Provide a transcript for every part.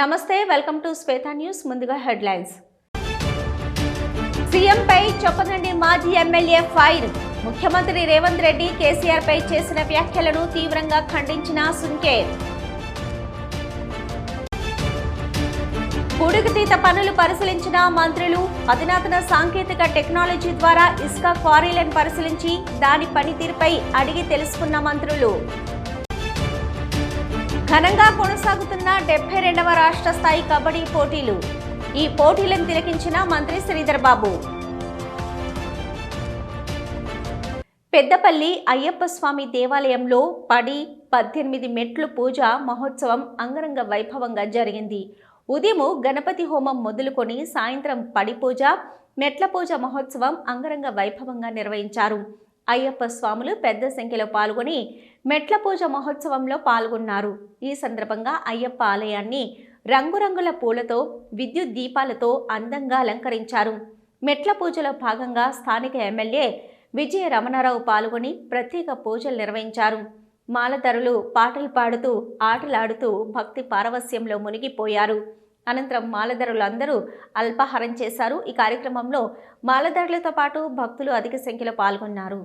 నమస్తే welcome to Shweta news ముందుగా headlines. సీఎంపై చొప్పదండి మాజీ ఎమ్మెల్యే ఫైర్. ముఖ్యమంత్రి రేవంత్ రెడ్డి కేసీఆర్ పై చేసిన వ్యాఖ్యలను తీవ్రంగా ఖండించిన సుంకేర్. పూడికతీత పనులు పరిశీలించిన మంత్రులు అధునాతన సాంకేతిక టెక్నాలజీ ద్వారా ఇసుక క్వారీలను పరిశీలించి దాని పనితీరుపై అడిగి తెలుసుకున్న మంత్రులు. ఘనంగా కొనసాగుతున్న డెబ్బై రెండవ రాష్ట్ర స్థాయి కబడ్డీ పోటీలు. ఈ పోటీలను తిలకించిన మంత్రి శ్రీధర్ బాబు. పెద్దపల్లి అయ్యప్ప స్వామి దేవాలయంలో పడి పద్దెనిమిది మెట్లు పూజ మహోత్సవం అంగరంగ వైభవంగా జరిగింది. ఉదయం గణపతి హోమం మొదలుకొని సాయంత్రం పడి పూజ మెట్ల పూజ మహోత్సవం అంగరంగ వైభవంగా నిర్వహించారు. అయ్యప్ప స్వాములు పెద్ద సంఖ్యలో పాల్గొని మెట్ల పూజ మహోత్సవంలో పాల్గొన్నారు. ఈ సందర్భంగా అయ్యప్ప ఆలయాన్ని రంగురంగుల పూలతో విద్యుత్ దీపాలతో అందంగా అలంకరించారు. మెట్ల పూజలో భాగంగా స్థానిక ఎమ్మెల్యే విజయ రమణారావు పాల్గొని ప్రత్యేక పూజలు నిర్వహించారు. మాలధరులు పాటలు పాడుతూ ఆటలాడుతూ భక్తి పారవస్యంలో మునిగిపోయారు. అనంతరం మాలధరులందరూ అల్పాహారం చేశారు. ఈ కార్యక్రమంలో మాలధరులతో పాటు భక్తులు అధిక సంఖ్యలో పాల్గొన్నారు.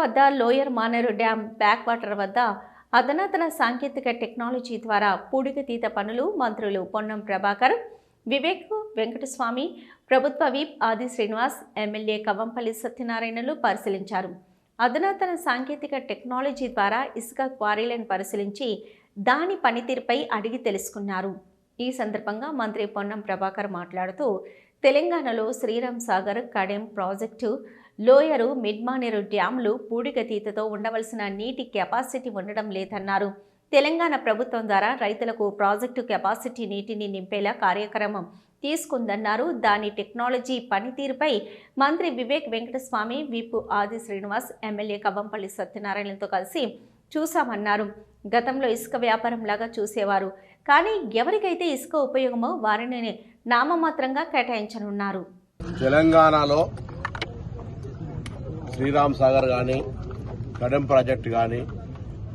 వద్ద lower Maneru dam back water వద్ద అధునాతన సాంకేతిక టెక్నాలజీ ద్వారా పూడికతీత పనులు మంత్రులు పొన్నం ప్రభాకర్ వివేక్ వెంకటస్వామి ప్రభుత్వ వీప్ ఆది శ్రీనివాస్ ఎమ్మెల్యే కవంపల్లి సత్యనారాయణలు పరిశీలించారు. అధునాతన సాంకేతిక టెక్నాలజీ ద్వారా ఇసుక క్వారీలను పరిశీలించి దాని పనితీరుపై అడిగి తెలుసుకున్నారు. ఈ సందర్భంగా మంత్రి పొన్నం ప్రభాకర్ మాట్లాడుతూ తెలంగాణలో శ్రీరామ్ సాగర్ కడెం ప్రాజెక్టు లోయరు మిడ్మానేరు డ్యాంలు పూడికతీతతో ఉండవలసిన నీటి కెపాసిటీ ఉండడం లేదన్నారు. తెలంగాణ ప్రభుత్వం ద్వారా రైతులకు ప్రాజెక్టు కెపాసిటీ నీటిని నింపేలా కార్యక్రమం తీసుకుందన్నారు. దాని టెక్నాలజీ పనితీరుపై మంత్రి వివేక్ వెంకటస్వామి విపు ఆది శ్రీనివాస్ ఎమ్మెల్యే కవ్వంపల్లి సత్యనారాయణతో కలిసి చూశామన్నారు. గతంలో ఇసుక వ్యాపారం లాగా చూసేవారు. కానీ ఎవరికైతే ఇసుక ఉపయోగమో వారిని నామమాత్రంగా కేటాయించనున్నారు. తెలంగాణలో శ్రీరామ్ సాగర్ కానీ కడెం ప్రాజెక్ట్ కానీ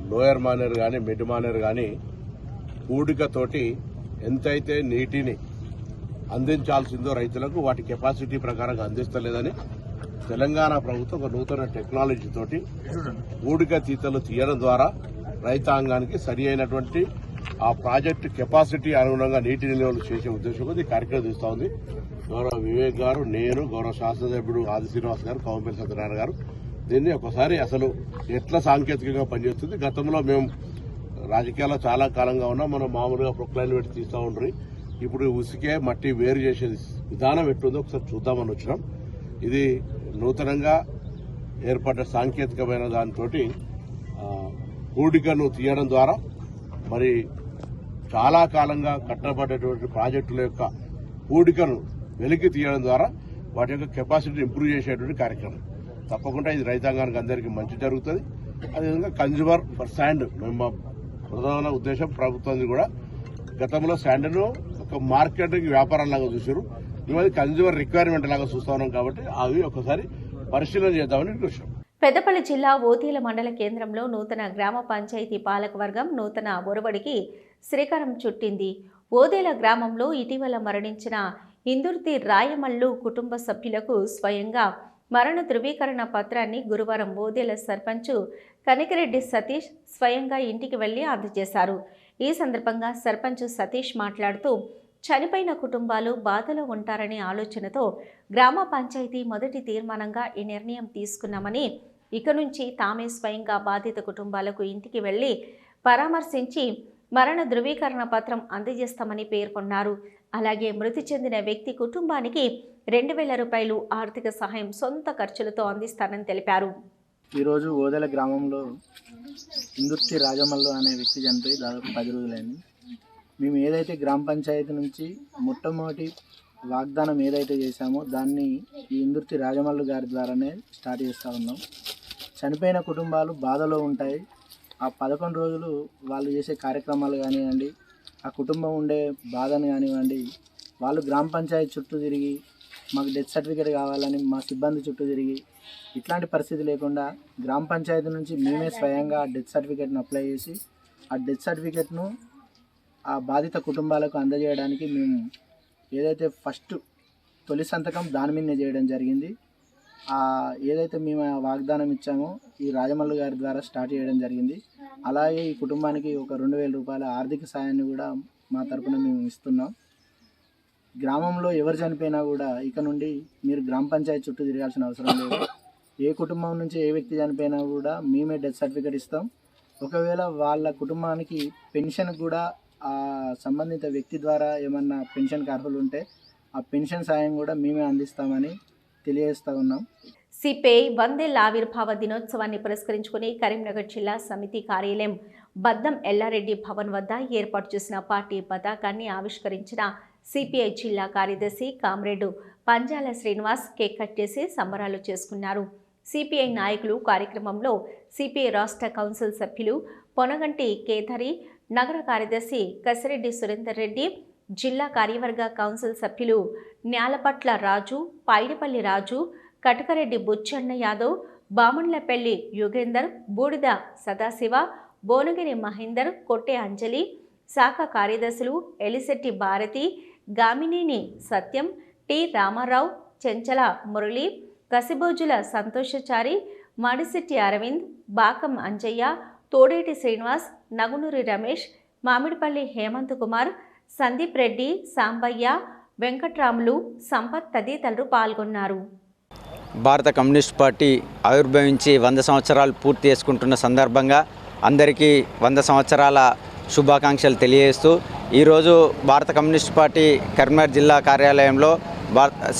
లోయర్ మానేర్ కానీ మిడ్ మానేర్ కానీ కూడికతోటి ఎంతైతే నీటిని అందించాల్సిందో రైతులకు వాటి కెపాసిటీ ప్రకారంగా అందిస్తలేదని తెలంగాణ ప్రభుత్వం ఒక నూతన టెక్నాలజీ తోటి తీతలు తీయడం ద్వారా రైతాంగానికి సరి అయినటువంటి ఆ ప్రాజెక్టు కెపాసిటీ అనుగుణంగా నీటి నిల్వలు చేసే ఉద్దేశంతో ఈ కార్యక్రమం తీస్తా ఉంది. గౌరవ వివేక్ గారు నేను గౌరవ శాసనసభ్యుడు ఆది శ్రీనివాస్ గారు కౌంపల్లి సత్యనారాయణ గారు. దీన్ని ఒకసారి అసలు ఎట్లా సాంకేతికంగా పనిచేస్తుంది? గతంలో మేము రాజకీయాల్లో చాలా కాలంగా ఉన్నాం. మనం మామూలుగా ప్రొక్లైన్ పెట్టి తీస్తూ ఉంటారు ఇప్పుడు ఉసికే మట్టి వేరు చేసే విధానం ఎట్లుందో ఒకసారి చూద్దామని వచ్చినాం. ఇది నూతనంగా ఏర్పడ్డ సాంకేతికమైన దాంతో కూడికను తీయడం ద్వారా మరి చాలా కాలంగా కట్టబడ్డటువంటి ప్రాజెక్టుల యొక్క కూడికను వెలికి తీయడం ద్వారా వాటి యొక్క కెపాసిటీని ఇంప్రూవ్ చేసేటువంటి కార్యక్రమం. తప్పకుండా ఇది రైతాంగానికి అందరికీ మంచి జరుగుతుంది. అదేవిధంగా కన్జ్యూమర్ ఫర్ శాండ్ మేము ప్రధాన ఉద్దేశం ప్రభుత్వం కూడా గతంలో శాండ్ను ఒక మార్కెట్కి వ్యాపారం లాగా చూసారు మేము అది కన్జ్యూమర్ రిక్వైర్మెంట్ లాగా చూస్తా ఉన్నాం కాబట్టి అవి ఒకసారి పరిశీలన చేద్దామని చూసాం పెద్దపల్లి జిల్లా ఓతీల మండల కేంద్రంలో నూతన గ్రామ పంచాయతీ పాలకవర్గం నూతన ఒరవడికి శ్రీకారం చుట్టింది. ఓదేల గ్రామంలో ఇటీవల మరణించిన ఇందుర్తి రాయమల్లు కుటుంబ సభ్యులకు స్వయంగా మరణ ధృవీకరణ పత్రాన్ని గురువారం ఓదేల సర్పంచ్ కనికిరెడ్డి సతీష్ స్వయంగా ఇంటికి వెళ్ళి అందజేశారు. ఈ సందర్భంగా సర్పంచ్ సతీష్ మాట్లాడుతూ చనిపోయిన కుటుంబాలు బాధలో ఉంటారనే ఆలోచనతో గ్రామ పంచాయతీ మొదటి తీర్మానంగా ఈ నిర్ణయం తీసుకున్నామని ఇక నుంచి తామే స్వయంగా బాధిత కుటుంబాలకు ఇంటికి వెళ్ళి పరామర్శించి మరణ ధృవీకరణ పత్రం అందజేస్తామని పేర్కొన్నారు. అలాగే మృతి చెందిన వ్యక్తి కుటుంబానికి రెండు వేల రూపాయలు ఆర్థిక సహాయం సొంత ఖర్చులతో అందిస్తానని తెలిపారు. ఈరోజు ఓదెల గ్రామంలో ఇందుర్తి రాజమల్లు అనే వ్యక్తి చనిపోయి దాదాపు పది రోజులైంది. మేము ఏదైతే గ్రామ పంచాయతీ నుంచి మొట్టమొదటి వాగ్దానం ఏదైతే చేశామో దాన్ని ఈ ఇందుర్తి రాజమల్లు గారి ద్వారానే స్టార్ట్ చేస్తూ ఉన్నాం. చనిపోయిన కుటుంబాలు బాధలో ఉంటాయి. ఆ పదకొండు రోజులు వాళ్ళు చేసే కార్యక్రమాలు కానివ్వండి ఆ కుటుంబం ఉండే బాధను కానివ్వండి వాళ్ళు గ్రామ పంచాయతీ చుట్టూ తిరిగి మాకు డెత్ సర్టిఫికేట్ కావాలని మా సిబ్బంది చుట్టూ తిరిగి ఇట్లాంటి పరిస్థితి లేకుండా గ్రామ పంచాయతీ నుంచి మేమే స్వయంగా డెత్ సర్టిఫికేట్ను అప్లై చేసి ఆ డెత్ సర్టిఫికేట్ను ఆ బాధిత కుటుంబాలకు అందజేయడానికి మేము ఏదైతే ఫస్ట్ తొలి సంతకం దాని మీదనే చేయడం జరిగింది. ఏదైతే మేము ఆ వాగ్దానం ఇచ్చామో ఈ రాజమల్లు గారి ద్వారా స్టార్ట్ చేయడం జరిగింది. అలాగే ఈ కుటుంబానికి ఒక రెండు వేల రూపాయల ఆర్థిక సాయాన్ని కూడా మా తరపున మేము ఇస్తున్నాం. గ్రామంలో ఎవరు చనిపోయినా కూడా ఇక నుండి మీరు గ్రామ పంచాయతీ చుట్టూ తిరగాల్సిన అవసరం లేదు. ఏ కుటుంబం నుంచి ఏ వ్యక్తి చనిపోయినా కూడా మేమే డెత్ సర్టిఫికేట్ ఇస్తాం. ఒకవేళ వాళ్ళ కుటుంబానికి పెన్షన్ కూడా ఆ సంబంధిత వ్యక్తి ద్వారా ఏమన్నా పెన్షన్కి అర్హులు ఉంటే ఆ పెన్షన్ సాయం కూడా మేమే అందిస్తామని తెలియజేస్తూ ఉన్నాం. సిపిఐ వందేళ్ళ ఆవిర్భావ దినోత్సవాన్ని పురస్కరించుకుని కరీంనగర్ జిల్లా సమితి కార్యాలయం బద్దం ఎల్లారెడ్డి భవన్ వద్ద ఏర్పాటు చేసిన పార్టీ పతాకాన్ని ఆవిష్కరించిన సిపిఐ జిల్లా కార్యదర్శి comrade Panjala Srinivas cake cut చేసి సంబరాలు చేసుకున్నారు. సిపిఐ నాయకులు కార్యక్రమంలో సిపిఐ రాష్ట్ర కౌన్సిల్ సభ్యులు పొనగంటి కేథరి నగర కార్యదర్శి కసిరెడ్డి సురేందర్ రెడ్డి జిల్లా కార్యవర్గ కౌన్సిల్ సభ్యులు న్యాలపట్ల రాజు పైడిపల్లి రాజు కటకరెడ్డి బుచ్చన్న యాదవ్ బామన్లపల్లి యుగేందర్ బూడిద సదాశివ బోనగిరి మహేందర్ కొట్టే అంజలి శాఖ కార్యదర్శులు ఎలిశెట్టి భారతి గామినేని సత్యం టి రామారావు చెంచల మురళి కసిబోజుల సంతోషచారి మడిశెట్టి అరవింద్ బాకం అంజయ్య తోడేటి శ్రీనివాస్ నగునూరి రమేష్ మామిడిపల్లి హేమంత్ కుమార్ సందీప్ రెడ్డి సాంబయ్య వెంకట్రాములు సంపత్ తదితరులు పాల్గొన్నారు. భారత కమ్యూనిస్ట్ పార్టీ ఆవిర్భవించి వంద సంవత్సరాలు పూర్తి చేసుకుంటున్న సందర్భంగా అందరికీ వంద సంవత్సరాల శుభాకాంక్షలు తెలియజేస్తూ ఈరోజు భారత కమ్యూనిస్ట్ పార్టీ కరీంనగర్ జిల్లా కార్యాలయంలో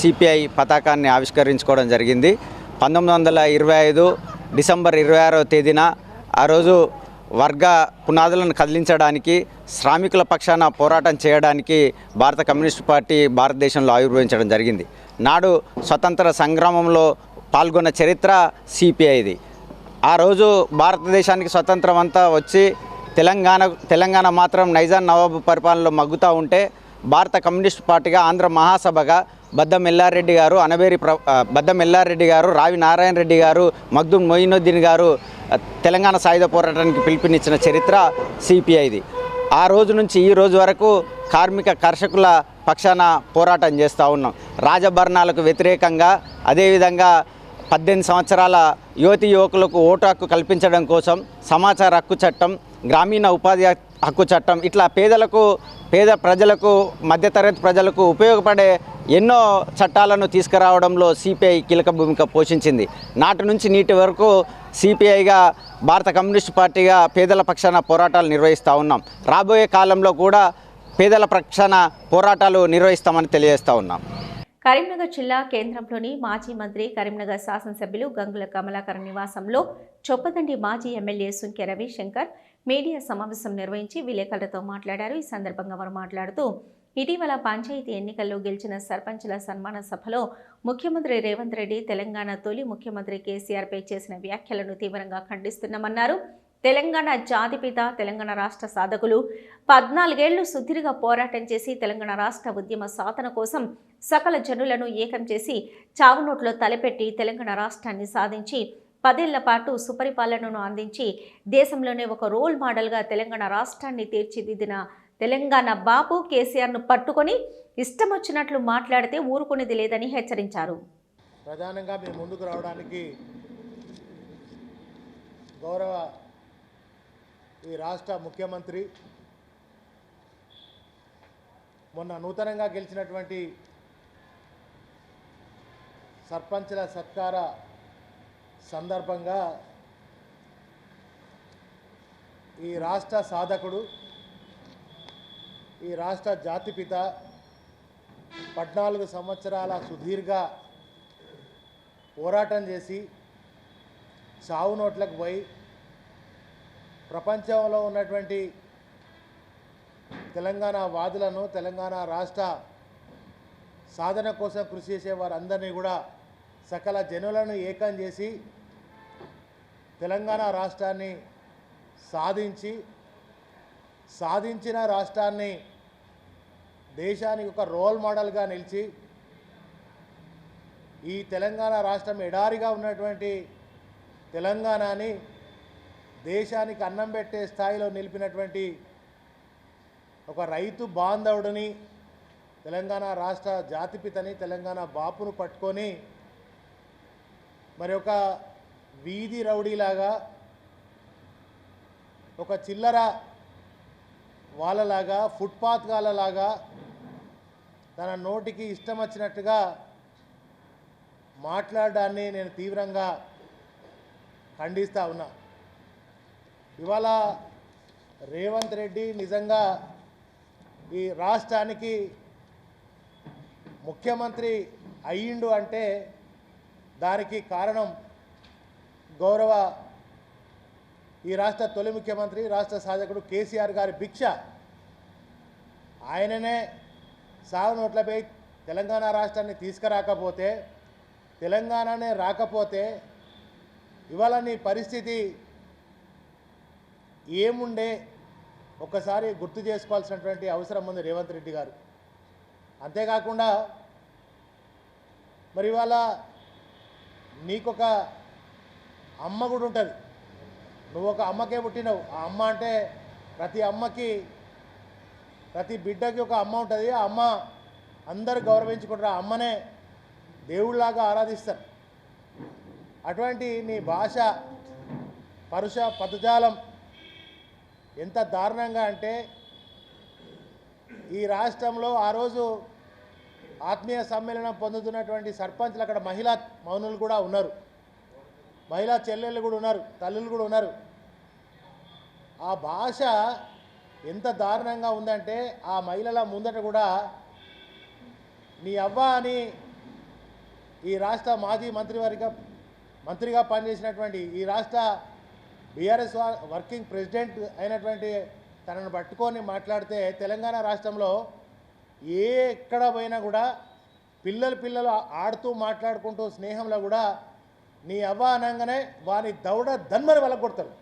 సిపిఐ పతాకాన్ని ఆవిష్కరించుకోవడం జరిగింది. పంతొమ్మిది వందల ఇరవై ఐదు డిసెంబర్ ఇరవై ఆరో తేదీన ఆ రోజు వర్గ పునాదులను కదిలించడానికి శ్రామికుల పక్షాన పోరాటం చేయడానికి భారత కమ్యూనిస్ట్ పార్టీ భారతదేశంలో ఆవిర్భవించడం జరిగింది. నాడు స్వతంత్ర సంగ్రామంలో పాల్గొన్న చరిత్ర సిపిఐది ఆ రోజు భారతదేశానికి స్వతంత్రం అంతా వచ్చి తెలంగాణ తెలంగాణ మాత్రం నైజాం నవాబు పరిపాలనలో మగ్గుతూ ఉంటే భారత కమ్యూనిస్ట్ పార్టీగా ఆంధ్ర మహాసభగా బద్దం ఎల్లారెడ్డి గారు అనబేరి ప్ర ఆ, బద్దం ఎల్లారెడ్డి గారు రావి నారాయణ రెడ్డి గారు మగ్దుం మొయినుద్దీన్ గారు తెలంగాణ సాయుధ పోరాటానికి పిలుపునిచ్చిన చరిత్ర సిపిఐది ఆ రోజు నుంచి ఈ రోజు వరకు కార్మిక కర్షకుల పక్షాన పోరాటం చేస్తూ ఉన్నాం. రాజభరణాలకు వ్యతిరేకంగా అదేవిధంగా పద్దెనిమిది సంవత్సరాల యువతి యువకులకు ఓటు హక్కు కల్పించడం కోసం సమాచార హక్కు చట్టం గ్రామీణ ఉపాధి హక్కు చట్టం ఇట్లా పేదలకు పేద ప్రజలకు మధ్యతరగతి ప్రజలకు ఉపయోగపడే ఎన్నో చట్టాలను తీసుకురావడంలో సిపిఐ కీలక భూమిక పోషించింది. నాటి నుంచి నీటి వరకు సిపిఐగా భారత కమ్యూనిస్ట్ పార్టీగా పేదల పక్షాన పోరాటాలు నిర్వహిస్తూ ఉన్నాం. రాబోయే కాలంలో కూడా పేదల ప్రక్షణ పోరాటాలు నిర్వహిస్తామని తెలియజేస్తూ ఉన్నాం. కరీంనగర్ జిల్లా కేంద్రంలోని మాజీ మంత్రి కరీంనగర్ శాసనసభ్యులు గంగుల కమలాకర్ నివాసంలో చొప్పదండి మాజీ ఎమ్మెల్యే సుంకె రవిశంకర్ మీడియా సమావేశం నిర్వహించి విలేకరులతో మాట్లాడారు. ఈ సందర్భంగా వారు మాట్లాడుతూ ఇటీవల పంచాయతీ ఎన్నికల్లో గెలిచిన సర్పంచుల సన్మాన సభలో ముఖ్యమంత్రి రేవంత్ రెడ్డి తెలంగాణ తొలి ముఖ్యమంత్రి కేసీఆర్పై చేసిన వ్యాఖ్యలను తీవ్రంగా ఖండిస్తున్నామన్నారు. తెలంగాణ జాతిపిత తెలంగాణ రాష్ట్ర సాధకులు పద్నాలుగేళ్ళు సుదీర్ఘ పోరాటం చేసి తెలంగాణ రాష్ట్ర ఉద్యమ సాధన కోసం సకల జనులను ఏకం చేసి చావునోట్లో తలపెట్టి తెలంగాణ రాష్ట్రాన్ని సాధించి పదేళ్ళ పాటు సుపరిపాలనను అందించి దేశంలోనే ఒక రోల్ మోడల్గా తెలంగాణ రాష్ట్రాన్ని తీర్చిదిద్దిన తెలంగాణ బాపు కేసీఆర్ను పట్టుకొని ఇష్టం వచ్చినట్లు మాట్లాడితే ఊరుకునేది లేదని హెచ్చరించారు. ప్రధానంగా మేము ముందుకు రావడానికి గౌరవ ఈ రాష్ట్ర ముఖ్యమంత్రి మొన్న నూతనంగా గెలిచినటువంటి సర్పంచ్ల సత్కార సందర్భంగా ఈ రాష్ట్ర సాధకుడు ఈ రాష్ట్ర జాతిపిత పద్నాలుగు సంవత్సరాల సుదీర్ఘ పోరాటం చేసి చావు నోట్లకు పోయి ప్రపంచంలో ఉన్నటువంటి తెలంగాణ వాదులను తెలంగాణ రాష్ట్ర సాధన కోసం కృషి చేసే వారందరినీ కూడా సకల జనులను ఏకం చేసి తెలంగాణ రాష్ట్రాన్ని సాధించి సాధించిన రాష్ట్రాన్ని దేశానికి ఒక రోల్ మోడల్గా నిలిచి ఈ తెలంగాణ రాష్ట్రం ఎడారిగా ఉన్నటువంటి తెలంగాణని దేశానికి అన్నం పెట్టే స్థాయిలో నిలిపినటువంటి ఒక రైతు బాంధవుడిని తెలంగాణ రాష్ట్ర జాతిపితని తెలంగాణ బాపును పట్టుకొని మరి ఒక వీధి రౌడీలాగా ఒక చిల్లర వాళ్ళలాగా ఫుట్పాత్ గాలలాగా తన నోటికి ఇష్టం వచ్చినట్టుగా మాట్లాడడాన్ని నేను తీవ్రంగా ఖండిస్తూ ఉన్నా. ఇవాళ రేవంత్ రెడ్డి నిజంగా ఈ రాష్ట్రానికి ముఖ్యమంత్రి అయ్యిండు అంటే దానికి కారణం గౌరవ ఈ రాష్ట్ర తొలి ముఖ్యమంత్రి రాష్ట్ర సాధకుడు కేసీఆర్ గారి భిక్ష. ఆయననే సాగు నోట్లపై తెలంగాణ రాష్ట్రాన్ని తీసుకురాకపోతే తెలంగాణనే రాకపోతే ఇవాళ నీ పరిస్థితి ఏముండే ఒక్కసారి గుర్తు చేసుకోవాల్సినటువంటి అవసరం ఉంది రేవంత్ రెడ్డి గారు. అంతేకాకుండా మరి ఇవాళ నీకొక అమ్మ కూడా ఉంటుంది. నువ్వు ఒక అమ్మకే పుట్టినవు. ఆ అమ్మ అంటే ప్రతి అమ్మకి ప్రతి బిడ్డకి ఒక అమ్మ ఉంటుంది. ఆ అమ్మ అందరు గౌరవించుకుంటారు. ఆ అమ్మనే దేవుళ్ళలాగా ఆరాధిస్తారు. అటువంటి నీ భాష పరుష పదజాలం ఎంత దారుణంగా అంటే ఈ రాష్ట్రంలో ఆ రోజు ఆత్మీయ సమ్మేళనం పొందుతున్నటువంటి సర్పంచ్లు అక్కడ మహిళా మౌనులు కూడా ఉన్నారు. మహిళా చెల్లెళ్ళు కూడా ఉన్నారు తల్లులు కూడా ఉన్నారు. ఆ భాష ఎంత దారుణంగా ఉందంటే ఆ మహిళల ముందట కూడా నీ అవ్వ అని ఈ రాష్ట్ర మాజీ మంత్రివర్గ మంత్రిగా పనిచేసినటువంటి ఈ రాష్ట్ర బీఆర్ఎస్ వర్కింగ్ ప్రెసిడెంట్ అయినటువంటి తనను పట్టుకొని మాట్లాడితే తెలంగాణ రాష్ట్రంలో ఏ ఎక్కడ పోయినా కూడా పిల్లలు పిల్లలు ఆడుతూ మాట్లాడుకుంటూ స్నేహంలో కూడా నీ అవ్వ అనగానే వాని దౌడ దన్మని కొడతారు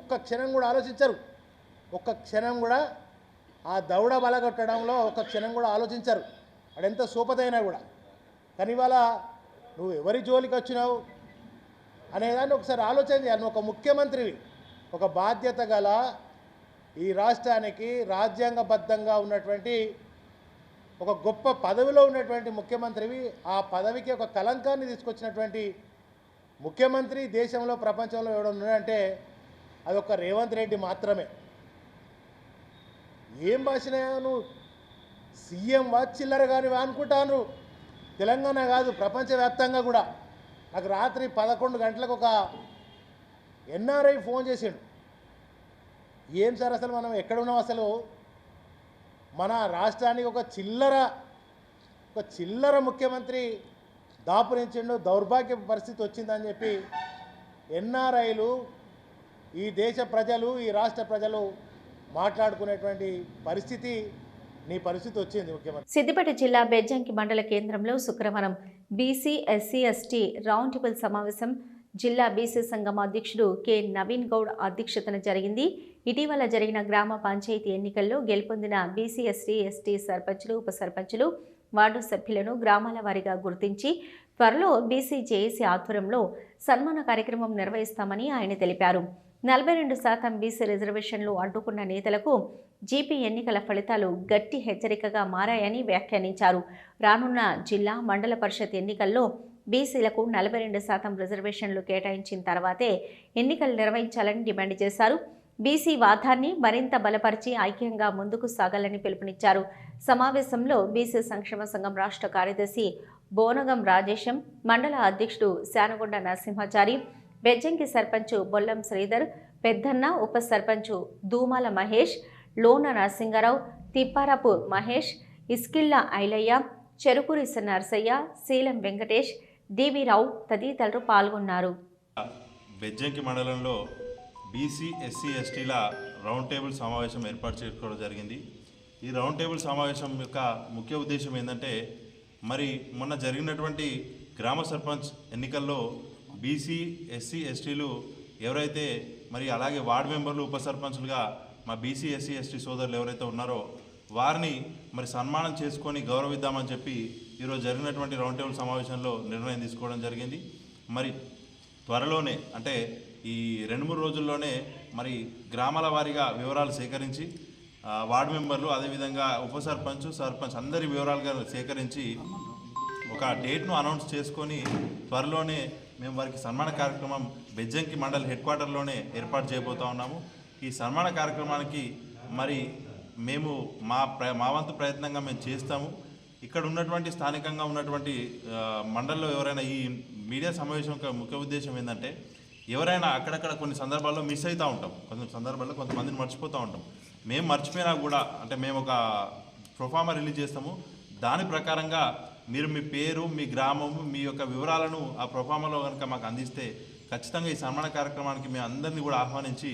ఒక్క క్షణం కూడా ఆలోచించరు. ఒక్క క్షణం కూడా ఆ దౌడ బలగొట్టడంలో ఒక్క క్షణం కూడా ఆలోచించరు. అడెంత సూపదైనా కూడా. కానీ ఇవాళ నువ్వు ఎవరి జోలికి వచ్చినావు? అనేదాన్ని ఒకసారి ఆలోచన చేయాలి. ఒక ముఖ్యమంత్రివి. ఒక బాధ్యత గల ఈ రాష్ట్రానికి రాజ్యాంగబద్ధంగా ఉన్నటువంటి ఒక గొప్ప పదవిలో ఉన్నటువంటి ముఖ్యమంత్రివి ఆ పదవికి ఒక కలంకాన్ని తీసుకొచ్చినటువంటి ముఖ్యమంత్రి దేశంలో ప్రపంచంలో ఎవడన్నా ఉన్నాడంటే అది ఒక రేవంత్ రెడ్డి మాత్రమే. ఏం భాషనే నువ్వు సీఎం వా చిల్లర కానివా అనుకుంటాను. తెలంగాణ కాదు ప్రపంచవ్యాప్తంగా కూడా. నాకు రాత్రి పదకొండు గంటలకు ఒక ఎన్ఆర్ఐ ఫోన్ చేసిండు. ఏం సార్ అసలు మనం ఎక్కడ ఉన్నాం అసలు? మన రాష్ట్రానికి ఒక చిల్లర ఒక చిల్లర ముఖ్యమంత్రి దాపురించిండు దౌర్భాగ్య పరిస్థితి వచ్చిందని చెప్పి ఎన్ఆర్ఐలు ఈ దేశ ప్రజలు ఈ రాష్ట్ర ప్రజలు మాట్లాడుకునేటువంటి పరిస్థితి నీ పరిస్థితి వచ్చింది ముఖ్యమంత్రి. సిద్దిపేట జిల్లా బెజ్జంకి మండల కేంద్రంలో శుక్రవారం BC SC ST round table సమావేశం జిల్లా బీసీ సంఘం అధ్యక్షుడు కె. నవీన్ గౌడ్ అధ్యక్షతన జరిగింది. ఇటీవల జరిగిన గ్రామ పంచాయతీ ఎన్నికల్లో గెలుపొందిన బీసీ ఎస్టీ ఎస్టీ సర్పంచులు ఉప సర్పంచులు వార్డు సభ్యులను గ్రామాల వారీగా గుర్తించి త్వరలో బీసీ జేఏసీ ఆధ్వర్యంలో సన్మాన కార్యక్రమం నిర్వహిస్తామని ఆయన తెలిపారు. నలభై రెండు శాతం బీసీ రిజర్వేషన్లు అడ్డుకున్న నేతలకు జీపీ ఎన్నికల ఫలితాలు గట్టి హెచ్చరికగా మారాయని వ్యాఖ్యానించారు. రానున్న జిల్లా మండల పరిషత్ ఎన్నికల్లో బీసీలకు నలభై రెండు శాతం రిజర్వేషన్లు కేటాయించిన తర్వాతే ఎన్నికలు నిర్వహించాలని డిమాండ్ చేశారు. బీసీ వాదాన్ని మరింత బలపరిచి ఐక్యంగా ముందుకు సాగాలని పిలుపునిచ్చారు. సమావేశంలో బీసీ సంక్షేమ సంఘం రాష్ట్ర కార్యదర్శి బోనగం రాజేశం మండల అధ్యక్షుడు శానగొండ నరసింహాచారి బెజ్జంకి సర్పంచ్ బొల్లం శ్రీధర్ పెద్దన్న ఉప సర్పంచ్ దూమాల మహేష్ లోన నరసింగారావు తిప్పారపు మహేష్ ఇస్కిళ్ళ ఐలయ్య చెరుకురిస నర్సయ్య శీలం వెంకటేష్ డివి రావు తదితరులు పాల్గొన్నారు. బెజ్జంకి మండలంలో బీసీ ఎస్సీ ఎస్టీల రౌండ్ టేబుల్ సమావేశం ఏర్పాటు చేసుకోవడం జరిగింది. ఈ రౌండ్ టేబుల్ సమావేశం యొక్క ముఖ్య ఉద్దేశం ఏంటంటే మరి మొన్న జరిగినటువంటి గ్రామ సర్పంచ్ ఎన్నికల్లో బీసీ ఎస్సీ ఎస్టీలు ఎవరైతే మరి అలాగే వార్డు మెంబర్లు ఉప సర్పంచులుగా మా బీసీ ఎస్సీ ఎస్టీ సోదరులు ఎవరైతే ఉన్నారో వారిని మరి సన్మానం చేసుకొని గౌరవిద్దామని చెప్పి ఈరోజు జరిగినటువంటి రౌండ్ టేబుల్ సమావేశంలో నిర్ణయం తీసుకోవడం జరిగింది. మరి త్వరలోనే అంటే ఈ రెండు మూడు రోజుల్లోనే మరి గ్రామాల వారీగా వివరాలు సేకరించి వార్డు మెంబర్లు అదేవిధంగా ఉప సర్పంచ్ సర్పంచ్ అందరి వివరాలుగా సేకరించి ఒక డేట్ను అనౌన్స్ చేసుకొని త్వరలోనే మేము వారికి సన్మాన కార్యక్రమం బెజ్జంకి మండల్ హెడ్ క్వార్టర్లోనే ఏర్పాటు చేయబోతా ఉన్నాము. ఈ సన్మాన కార్యక్రమానికి మరి మేము మా ప్ర మా వంతు ప్రయత్నంగా మేము చేస్తాము. ఇక్కడ ఉన్నటువంటి స్థానికంగా ఉన్నటువంటి మండల్లో ఎవరైనా ఈ మీడియా సమావేశం యొక్క ముఖ్య ఉద్దేశం ఏంటంటే ఎవరైనా అక్కడక్కడ కొన్ని సందర్భాల్లో మిస్ అవుతూ ఉంటాం. కొన్ని సందర్భాల్లో కొంతమందిని మర్చిపోతూ ఉంటాం. మేము మర్చిపోయినా కూడా అంటే మేము ఒక ప్రొఫామా రిలీజ్ చేస్తాము. దాని ప్రకారంగా మీరు మీ పేరు మీ గ్రామము మీ యొక్క వివరాలను ఆ ప్రొఫామాలో కనుక మాకు అందిస్తే ఖచ్చితంగా ఈ సన్మాన కార్యక్రమానికి మేము అందరినీ కూడా ఆహ్వానించి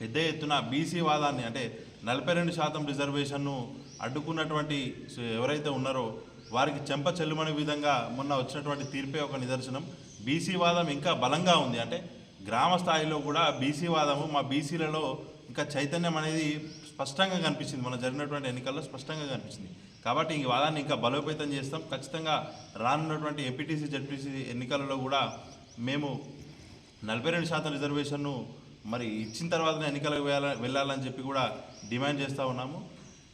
పెద్ద ఎత్తున బీసీ వాదాన్ని అంటే నలభై రెండు శాతం రిజర్వేషన్ను అడ్డుకున్నటువంటి ఎవరైతే ఉన్నారో వారికి చెంప చెల్లుమని విధంగా మొన్న వచ్చినటువంటి తీర్పే ఒక నిదర్శనం. బీసీ వాదం ఇంకా బలంగా ఉంది. అంటే గ్రామ స్థాయిలో కూడా బీసీ వాదము మా బీసీలలో ఇంకా చైతన్యం అనేది స్పష్టంగా కనిపించింది మన జరిగినటువంటి ఎన్నికల్లో స్పష్టంగా కనిపించింది కాబట్టి ఈ వాదాన్ని ఇంకా బలోపేతం చేస్తాం. ఖచ్చితంగా రానున్నటువంటి ఎంపీటీసీ జడ్పీసీ ఎన్నికలలో కూడా మేము నలభై రెండు శాతం రిజర్వేషన్ను మరి ఇచ్చిన తర్వాతనే ఎన్నికలకు వెళ్ళాలని చెప్పి కూడా డిమాండ్ చేస్తూ ఉన్నాము.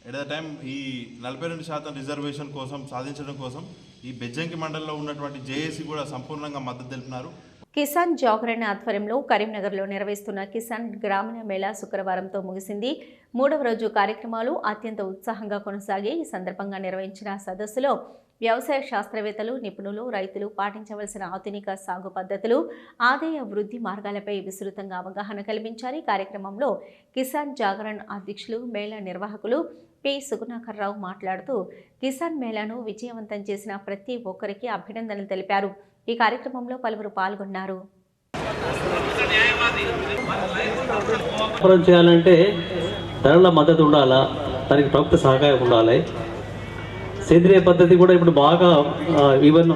ఎట్ ద టైం ఈ నలభై రెండు శాతం రిజర్వేషన్ కోసం సాధించడం కోసం ఈ బెజ్జంకి మండలంలో ఉన్నటువంటి జేఏసీ కూడా సంపూర్ణంగా మద్దతు తెలిపినారు. కిసాన్ జాగరణ ఆధ్వర్యంలో కరీంనగర్లో నిర్వహిస్తున్న కిసాన్ గ్రామీణ మేళా శుక్రవారంతో ముగిసింది. మూడవ రోజు కార్యక్రమాలు అత్యంత ఉత్సాహంగా కొనసాగి ఈ సందర్భంగా నిర్వహించిన సదస్సులో వ్యవసాయ శాస్త్రవేత్తలు నిపుణులు రైతులు పాటించవలసిన ఆధునిక సాగు పద్ధతులు ఆదాయ వృద్ధి మార్గాలపై విస్తృతంగా అవగాహన కల్పించారు. కార్యక్రమంలో కిసాన్ జాగరణ్ అధ్యక్షులు మేళా నిర్వాహకులు పి. సుగుణాకర్రావు మాట్లాడుతూ కిసాన్ మేళాను విజయవంతం చేసిన ప్రతి ఒక్కరికి అభినందనలు తెలిపారు. ఈ కార్యక్రమంలో పలువురు పాల్గొన్నారు. చేయాలంటే ధరల మద్దతు ఉండాలా? దానికి ప్రభుత్వ సహకారం ఉండాలి. సేంద్రియ పద్ధతి కూడా ఇప్పుడు బాగా ఈవెన్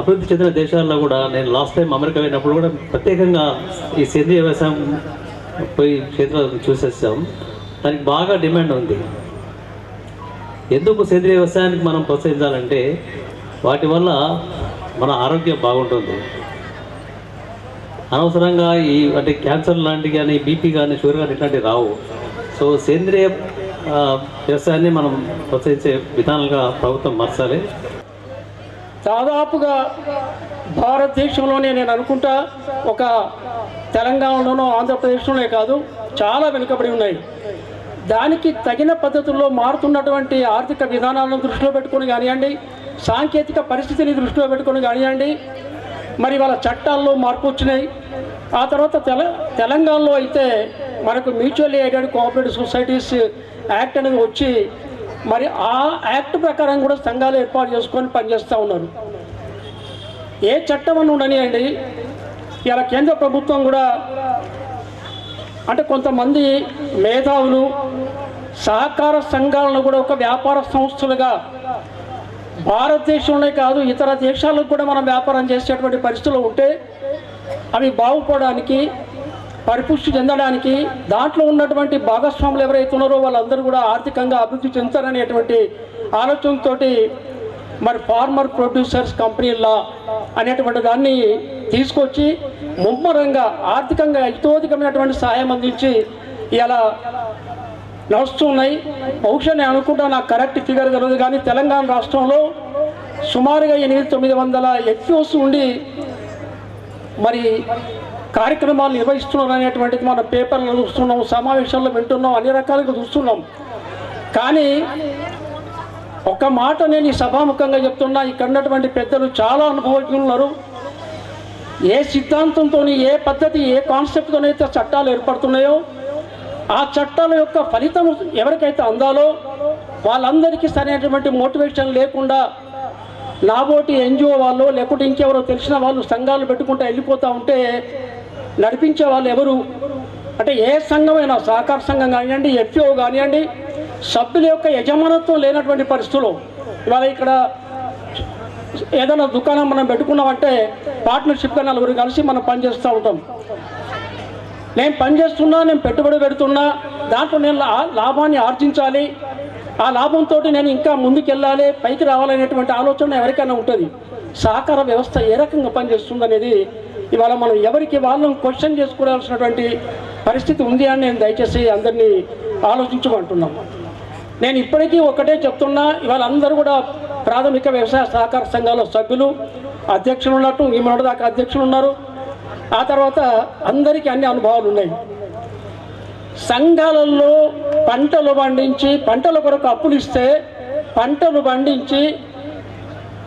అభివృద్ధి చెందిన దేశాల్లో కూడా నేను లాస్ట్ టైం అమెరికా వెళ్ళినప్పుడు కూడా ప్రత్యేకంగా ఈ సేంద్రియ వ్యవసాయం పోయి క్షేత్రాలను చూసేసాం. దానికి బాగా డిమాండ్ ఉంది. ఎందుకు సేంద్రియ వ్యవసాయానికి మనం ప్రోత్సహించాలంటే వాటి వల్ల మన ఆరోగ్యం బాగుంటుంది. అనవసరంగా ఈ అంటే క్యాన్సర్ లాంటివి కానీ బీపీ కానీ షుగర్ కానీ ఇట్లాంటివి రావు. సో సేంద్రియ వ్యవసాయాన్ని మనం ప్రోత్సహించే విధానాలుగా ప్రభుత్వం మార్చాలి. దాదాపుగా భారతదేశంలోనే నేను అనుకుంటా ఒక తెలంగాణలోనో ఆంధ్రప్రదేశ్లోనే కాదు చాలా వెనుకబడి ఉన్నాయి. దానికి తగిన పద్ధతుల్లో మారుతున్నటువంటి ఆర్థిక విధానాలను దృష్టిలో పెట్టుకొని కానివ్వండి సాంకేతిక పరిస్థితిని దృష్టిలో పెట్టుకొని కానివ్వండి మరి వాళ్ళ చట్టాల్లో మార్పు వచ్చినాయి. ఆ తర్వాత తెల తెలంగాణలో అయితే మనకు mutual aided cooperative societies act అనేది వచ్చి మరి ఆ యాక్ట్ ప్రకారం కూడా సంఘాలు ఏర్పాటు చేసుకొని పనిచేస్తూ ఉన్నారు. ఏ చట్టం అని ఉండనియండి ఇలా కేంద్ర ప్రభుత్వం కూడా అంటే కొంతమంది మేధావులు సహకార సంఘాలను కూడా ఒక వ్యాపార సంస్థలుగా భారతదేశంలో కాదు ఇతర దేశాలకు కూడా మనం వ్యాపారం చేసేటువంటి పరిస్థితులు ఉంటే అవి బాగుపడడానికి పరిపుష్టి చెందడానికి దాంట్లో ఉన్నటువంటి భాగస్వాములు ఎవరైతే ఉన్నారో వాళ్ళందరూ కూడా ఆర్థికంగా అభివృద్ధి చెందుతారనేటువంటి ఆలోచనతో మరి ఫార్మర్ ప్రొడ్యూసర్స్ కంపెనీలా అనేటువంటి దాన్ని తీసుకొచ్చి ముమ్మరంగా ఆర్థికంగా హితోధికమైనటువంటి సహాయం అందించి ఇలా నడుస్తున్నాయి బహుశా నేను అనుకుంటా నాకు కరెక్ట్ ఫిగర్ తెలియదు కానీ తెలంగాణ రాష్ట్రంలో సుమారుగా ఎనిమిది తొమ్మిది వందల ఎఫ్ఓస్ ఉండి మరి కార్యక్రమాలు నిర్వహిస్తున్నారు అనేటువంటిది మన పేపర్లో చూస్తున్నాం సమావేశాల్లో వింటున్నాం అన్ని రకాలుగా చూస్తున్నాం. కానీ ఒక మాట నేను ఈ సభాముఖంగా చెప్తున్నా ఇక్కడ ఉన్నటువంటి పెద్దలు చాలా అనుభవజ్ఞులు ఉన్నారు. ఏ సిద్ధాంతంతో ఏ పద్ధతి ఏ కాన్సెప్ట్తోనైతే చట్టాలు ఏర్పడుతున్నాయో ఆ చట్టాల యొక్క ఫలితం ఎవరికైతే అందాలో వాళ్ళందరికీ సరైనటువంటి మోటివేషన్ లేకుండా నాబోటి ఎన్జిఓ వాళ్ళు లేకుంటే ఇంకెవరో తెలిసిన వాళ్ళు సంఘాలు పెట్టుకుంటూ వెళ్ళిపోతూ ఉంటే నడిపించే వాళ్ళు ఎవరు? అంటే ఏ సంఘమైనా సహకార సంఘం కానివ్వండి ఎఫ్ఓ కానివ్వండి సభ్యుల యొక్క యజమానత్వం లేనటువంటి పరిస్థితులు. ఇవాళ ఇక్కడ ఏదైనా దుకాణం మనం పెట్టుకున్నామంటే పార్ట్నర్షిప్గా నలుగురు కలిసి మనం పనిచేస్తూ ఉంటాం. నేను పనిచేస్తున్నా నేను పెట్టుబడి పెడుతున్నా దాంట్లో నేను లాభాన్ని ఆర్జించాలి. ఆ లాభంతో నేను ఇంకా ముందుకెళ్ళాలి పైకి రావాలనేటువంటి ఆలోచన ఎవరికైనా ఉంటుంది. సహకార వ్యవస్థ ఏ రకంగా పనిచేస్తుందనేది ఇవాళ మనం ఎవరికి వాళ్ళని క్వశ్చన్ చేసుకోవాల్సినటువంటి పరిస్థితి ఉంది అని నేను దయచేసి అందరినీ ఆలోచించమంటున్నాం నేను ఇప్పటికీ ఒకటే చెప్తున్నా ఇవాళ అందరూ కూడా ప్రాథమిక వ్యవసాయ సహకార సంఘాల సభ్యులు అధ్యక్షులు ఉన్నట్టు ఈ మొన్నటిదాకా అధ్యక్షులు ఉన్నారు. ఆ తర్వాత అందరికీ అన్ని అనుభవాలు ఉన్నాయి. సంఘాలలో పంటలు పండించి పంటల కొరకు అప్పులు ఇస్తే పంటలు పండించి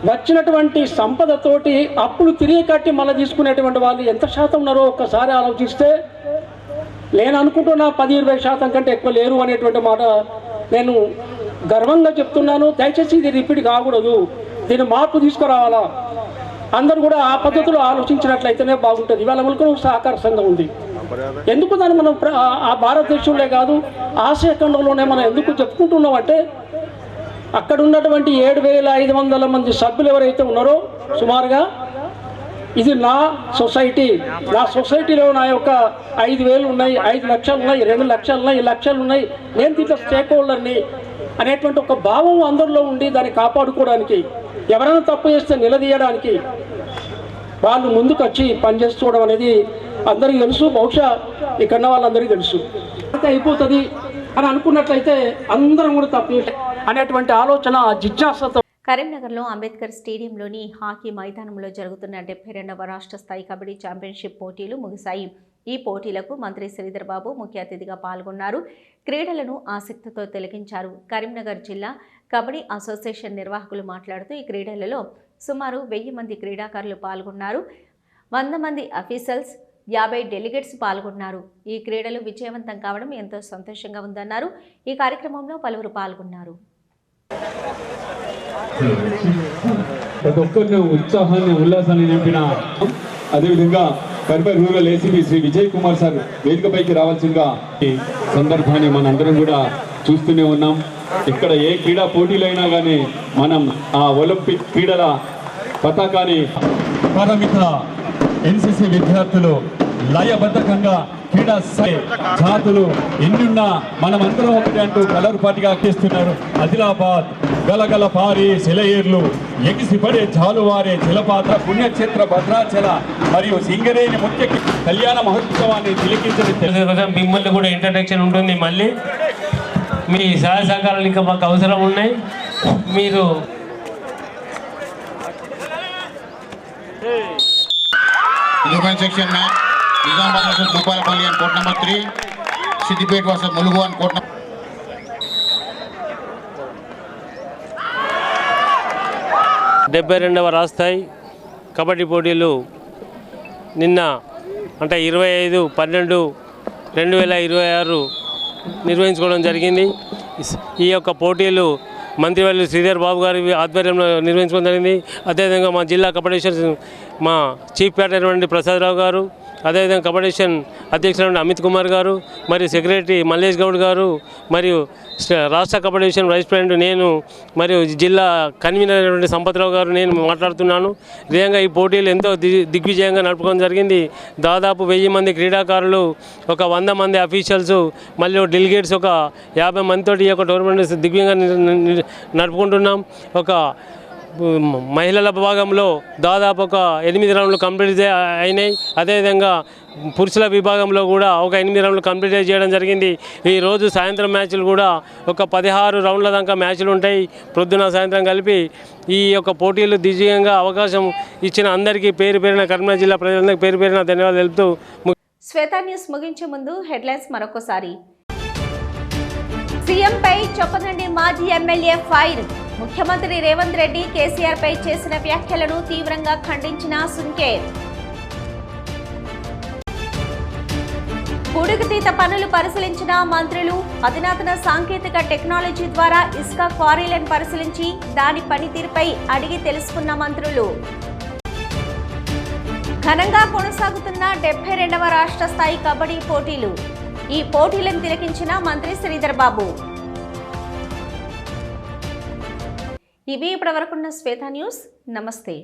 వచ్చినటువంటి సంపదతోటి అప్పులు తిరిగి కట్టి మళ్ళీ తీసుకునేటువంటి వాళ్ళు ఎంత శాతం ఉన్నారో ఒక్కసారి ఆలోచిస్తే నేను అనుకుంటున్నా పది ఇరవై శాతం కంటే ఎక్కువ లేరు అనేటువంటి మాట నేను గర్వంగా చెప్తున్నాను. దయచేసి ఇది రిపీట్ కాకూడదు. దీన్ని మార్పు తీసుకురావాలా? అందరూ కూడా ఆ పద్ధతిలో ఆలోచించినట్లయితేనే బాగుంటుంది. ఇవాళ మనకు సహకార సంఘం ఉంది. ఎందుకు దాన్ని మనం ఆ- భారతదేశంలో కాదు ఆసియా ఖండంలోనే మనం ఎందుకు చెప్పుకుంటున్నామంటే అక్కడ ఉన్నటువంటి ఏడు వేల ఐదు వందల మంది సభ్యులు ఎవరైతే ఉన్నారో సుమారుగా ఇది నా సొసైటీ. నా సొసైటీలో నా యొక్క ఐదు వేలు ఉన్నాయి ఐదు లక్షలు ఉన్నాయి రెండు లక్షలు ఉన్నాయి లక్షలు ఉన్నాయి. నేను దీంట్లో స్టేక్ హోల్డర్ని అనేటువంటి ఒక భావం అందరిలో ఉండి దాన్ని కాపాడుకోవడానికి ఎవరైనా తప్పు చేస్తే నిలదీయడానికి వాళ్ళు ముందుకు వచ్చి పనిచేసుకోవడం అనేది అందరికీ తెలుసు. బహుశా ఇక్కడ వాళ్ళందరికీ తెలుసు. అయితే అయిపోతుంది అని అనుకున్నట్లయితే అందరం కూడా తప్పు అనేటువంటి ఆలోచన జిజ్ఞాసతో కరీంనగర్లో అంబేద్కర్ స్టేడియంలోని హాకీ మైదానంలో జరుగుతున్న డెబ్బై రెండవ రాష్ట్ర స్థాయి కబడ్డీ ఛాంపియన్షిప్ పోటీలు ముగిశాయి. ఈ పోటీలకు మంత్రి శ్రీధర్ బాబు ముఖ్య అతిథిగా పాల్గొన్నారు. క్రీడలను ఆసక్తితో తిలకించారు. కరీంనగర్ జిల్లా కబడ్డీ అసోసియేషన్ నిర్వాహకులు మాట్లాడుతూ ఈ క్రీడలలో సుమారు వెయ్యి మంది క్రీడాకారులు పాల్గొన్నారు. వంద మంది అఫీసల్స్ యాభై డెలిగేట్స్ పాల్గొన్నారు. ఈ క్రీడలు విజయవంతం కావడం ఎంతో సంతోషంగా ఉందన్నారు. ఈ కార్యక్రమంలో పలువురు పాల్గొన్నారు. ప్రతి ఒక్కరిని ఉత్సాహాన్ని ఉల్లాసాన్ని నింపిన అదేవిధంగా కర్బర్ rural ACP Shri Vijay Kumar sir వేదికపైకి రావాల్సిందిగా ఈ సందర్భాన్ని మనందరం కూడా చూస్తూనే ఉన్నాం. ఇక్కడ ఏ క్రీడా పోటీలైనా కానీ మనం ఆ ఒలింపిక్ క్రీడల పతాకాన్ని పరమిత ఎన్సిసి విద్యార్థులు లయబద్ధకంగా క్రీడా జాతులు ఎన్నున్నా మనమందరం ఒకటి అంటూ కలర్ పాటిగా చేస్తున్నారు ఆదిలాబాద్ గలగల పారి సెలయేర్లు ఎగిసిపడే జాలువారే జలపాత్ర పుణ్యక్షేత్ర భద్రాచల మరియు సింగరేణి ముఖ్య కళ్యాణ మహోత్సవాన్ని తిలకించడం మిమ్మల్ని కూడా ఇంట్రడక్షన్ ఉంటుంది మళ్ళీ మీ సహాయ సహకారాలు ఇంకా మాకు అవసరం ఉన్నాయి. మీరు Human Nizamabad versus Bhupalpalli versus Bhopalpalli number three Siddipet versus Mulugu versus Mulugu number డెబ్బై రెండవ రాజస్థాయి కబడ్డీ పోటీలు నిన్న అంటే ఇరవై ఐదు పన్నెండు రెండు వేల ఇరవై ఆరు నిర్వహించుకోవడం జరిగింది. ఈ యొక్క పోటీలు మంత్రివర్యులు శ్రీధర్ బాబు గారి ఆధ్వర్యంలో నిర్వహించుకోవడం జరిగింది. అదేవిధంగా మా జిల్లా కబడ్డీ మా చీఫ్ అయినటువంటి ప్రసాదరావు గారు అదేవిధంగా కబడేషన్ అధ్యక్షులైన అమిత్ కుమార్ గారు మరియు సెక్రటరీ మల్లేష్ గౌడ్ గారు మరియు రాష్ట్ర కబడేషన్ వైస్ ప్రెసిడెంట్ నేను మరియు జిల్లా కన్వీనర్ అయినటువంటి సంపత్రావు గారు నేను మాట్లాడుతున్నాను. నిజంగా ఈ పోటీలు ఎంతో దిగ్విజయంగా నడుపుకోవడం జరిగింది. దాదాపు వెయ్యి మంది క్రీడాకారులు ఒక వంద మంది అఫీషియల్స్ మళ్ళీ డెలిగేట్స్ ఒక యాభై మందితో ఈ యొక్క టోర్నమెంట్ దిగ్విజయంగా నడుపుకుంటున్నాం. ఒక మహిళల విభాగంలో దాదాపు ఒక ఎనిమిది రౌండ్లు కంప్లీట్ అయినాయి. అదేవిధంగా పురుషుల విభాగంలో కూడా ఒక ఎనిమిది రౌండ్లు కంప్లీట్ చేయడం జరిగింది. ఈ రోజు సాయంత్రం మ్యాచ్లు కూడా ఒక పదిహారు రౌండ్ల దాకా మ్యాచ్లు ఉంటాయి. ప్రొద్దున సాయంత్రం కలిపి ఈ యొక్క పోటీలు దివ్యంగా అవకాశం ఇచ్చిన అందరికీ పేరు పేరిన కరీంనగర్ జిల్లా ప్రజలందరికీ పేరు పేరిన ధన్యవాదాలు తెలుపుతూ శ్వేత న్యూస్ ముగించే ముందు హెడ్లైన్స్ మరొకసారి. సీఎంపై చొప్పదండి మాజీ ఎమ్మెల్యే ఫైర్. ముఖ్యమంత్రి రేవంత్ రెడ్డి కేసీఆర్ పై చేసిన వ్యాఖ్యలను తీవ్రంగా ఖండించిన సుంకే పూడికతీత పనులు పరిశీలించిన మంత్రులు అధునాతన సాంకేతిక టెక్నాలజీ ద్వారా ఇసుక క్వారీలను పరిశీలించి దాని పనితీరుపై అడిగి తెలుసుకున్న మంత్రులు. ఘనంగా కొనసాగుతున్న డెబ్బై రెండవ రాష్ట్ర స్థాయి కబడ్డీ పోటీలు. ఈ పోటీలను తిలకించిన మంత్రి శ్రీధర్ ఇవి ఇప్పటివరకున్న శ్వేత న్యూస్. నమస్తే.